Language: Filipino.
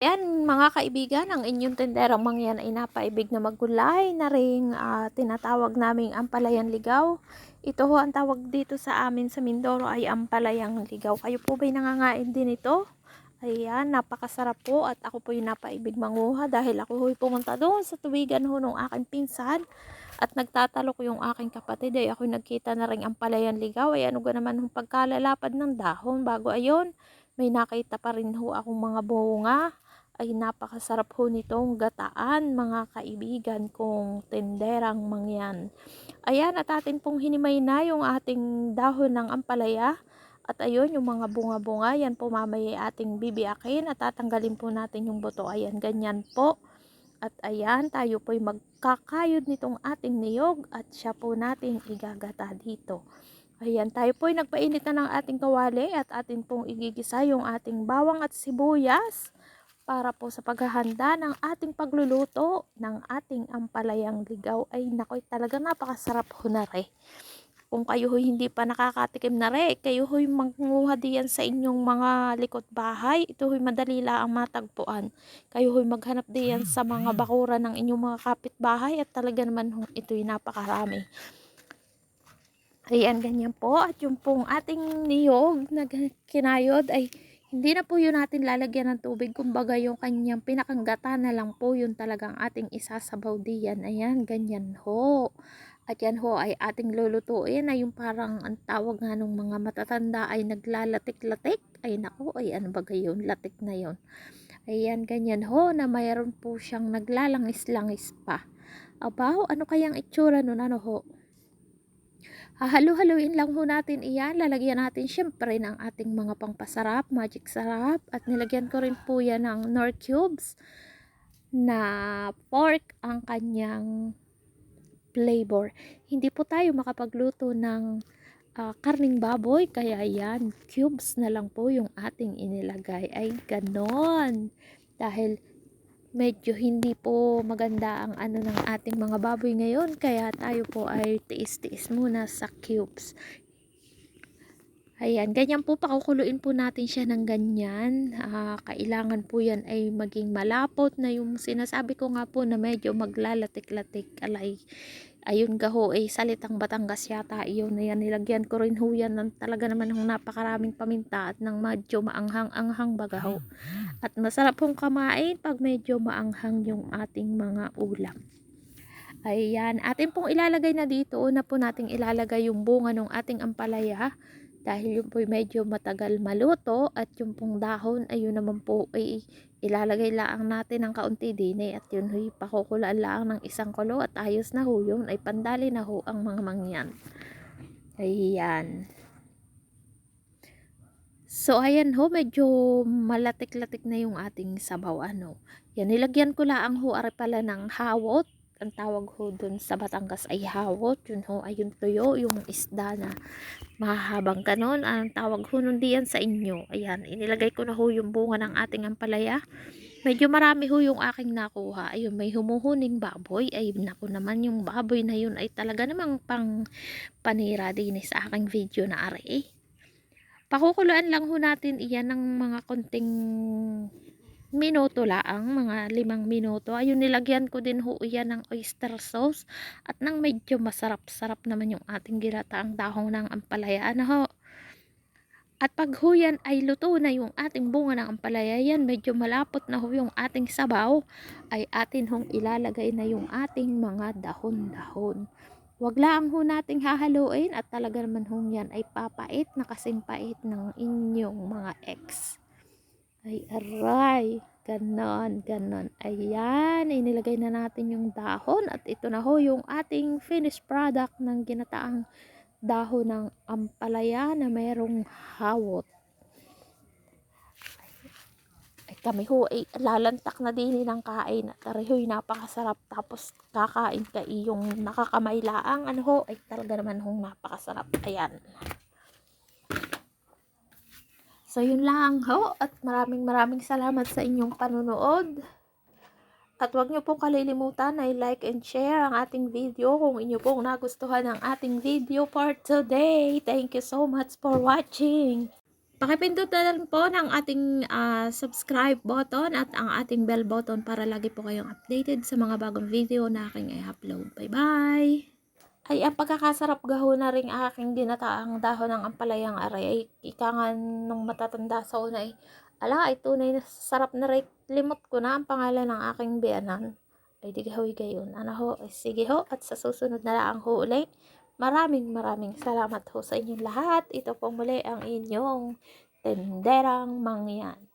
Yan mga kaibigan, ang inyong tenderang mangyan ay napaibig na maggulay na ring ah, tinatawag naming ampalayan ligaw. Ito ho ang tawag dito sa amin sa Mindoro ay ampalayang ligaw. Kayo po ba'y nangangain din ito? Ayan, napakasarap po at ako po yung napaibig manguha dahil ako ho'y pumunta doon sa tuwigan ho ng aking pinsan at nagtatalok yung aking kapatid ay ako nagkita na rin ang palayan ligaw ay ano naman yung pagkalalapad ng dahon bago ayon may nakita pa rin ho akong mga bunga ay napakasarap ho nitong gataan mga kaibigan kong tenderang mangyan. Ayan at atin pong hinimay na yung ating dahon ng ampalaya. At ayun, yung mga bunga-bunga, yan po mamaya ating bibiakin at tatanggalin po natin yung buto. Ayan, ganyan po. At ayan, tayo po'y magkakayod nitong ating niyog at siya po nating igagata dito. Ayan, tayo po'y nagpainit na ng ating kawali at atin pong igigisa yung ating bawang at sibuyas para po sa paghahanda ng ating pagluluto ng ating ampalayang ligaw ay nakoy talaga napakasarap ho na re. Kung kayo ho'y hindi pa nakakatikim na re, kayo ho'y manguha diyan sa inyong mga likod bahay. Ito ho'y madali ang matagpuan. Kayo ho'y maghanap diyan sa mga bakura ng inyong mga kapitbahay at talaga naman ho, ito'y napakarami. Ayan, ganyan po. At yung pong ating niyog na kinayod ay hindi na po yun natin lalagyan ng tubig. Kumbaga yung kanyang pinakanggata na lang po yun talagang ating isasabaw diyan. Ayan, ganyan ho. At yan ho ay ating lulutuin na yung parang ang tawag nga ng mga matatanda ay naglalatik-latik. Ay nako, ay ano ba gayon? Latik na yon. Ayan, ganyan ho na mayroon po siyang naglalangis-langis pa. Abaw, ano kayang itsura nun? Ano ho? Hahalo-haluin lang ho natin iyan. Lalagyan natin syempre ng ating mga pangpasarap, magic sarap. At nilagyan ko rin po yan ng nor cubes na pork ang kanyang flavor. Hindi po tayo makapagluto ng uh, karning baboy. Kaya yan, cubes na lang po yung ating inilagay. Ay ganon. Dahil medyo hindi po maganda ang ano ng ating mga baboy ngayon kaya tayo po ay tiis-tiis muna sa cubes. Ayan, ganyan po pakukuluin po natin siya ng ganyan. Uh, kailangan po yan ay maging malapot na yung sinasabi ko nga po na medyo maglalatik-latik alay ayun gaho ay salitang Batangas yata iyon. Na yan nilagyan ko rin ho yan ng talaga naman ng napakaraming paminta at ng medyo maanghang-anghang bagaho at masarap pong kamain pag medyo maanghang yung ating mga ulam. Ayan atin pong ilalagay na dito una po nating ilalagay yung bunga ng ating ampalaya. Dahil yung po medyo matagal maluto at yung pong dahon ayun naman po ay ilalagay lang natin ng kaunti din eh, at yun huy pakukulaan lang ng isang kulo at ayos na ho yun. Ay pandali na ho ang mga mangyan. Ayan. So ayan ho medyo malatik-latik na yung ating sabaw ano. Yan nilagyan ko lang ho are pala ng hawot ang tawag ho dun sa Batangas ay hawot. Yun ho, ayun tuyo, yung isda na mahahabang kanon. Ang tawag ho nun diyan sa inyo. Ayan, inilagay ko na ho yung bunga ng ating ampalaya. Medyo marami ho yung aking nakuha. Ayun, may humuhuning baboy. Ay, naku naman yung baboy na yun ay talaga namang pang panira din sa aking video na are. Pakukuluan lang ho natin iyan ng mga konting minuto laang, mga limang minuto. Ayun, nilagyan ko din ho yan ng oyster sauce at nang medyo masarap-sarap naman yung ating ginataang dahong ng ampalaya. Ano ho? At pag ho yan ay luto na yung ating bunga ng ampalaya, yan medyo malapot na ho yung ating sabaw, ay atin hong ilalagay na yung ating mga dahon-dahon. Wag lang ho nating hahaluin at talaga naman hong yan ay papait na kasing pait ng inyong mga ex. Ay, aray. Ganon, ganon. Ayan, inilagay na natin yung dahon. At ito na ho yung ating finished product ng ginataang dahon ng ampalaya na mayroong hawot. Ay, kami ho, ay lalantak na din ng kain. At ho'y napakasarap. Tapos kakain ka yung nakakamay laang. Ano ho, ay talaga naman hong napakasarap. Ayan. So, yun lang ho. At maraming maraming salamat sa inyong panunood. At huwag niyo pong kalilimutan na i-like and share ang ating video kung inyo pong nagustuhan ang ating video for today. Thank you so much for watching. Pakipindot na lang po ng ating ah, subscribe button at ang ating bell button para lagi po kayong updated sa mga bagong video na aking i-upload. Bye-bye! Ay, ang pagkakasarap gaho na rin aking ginataang dahon ng ampalayang aray ay ikangan ng matatanda sa una ay ala, ay tunay na sarap na rin. Limot ko na ang pangalan ng aking biyanan. Ay, di gahoy gayon. Ano ho? Ay, sige ho. At sa susunod na lang ho ulit. Maraming maraming salamat ho sa inyong lahat. Ito po muli ang inyong tenderang mangyan.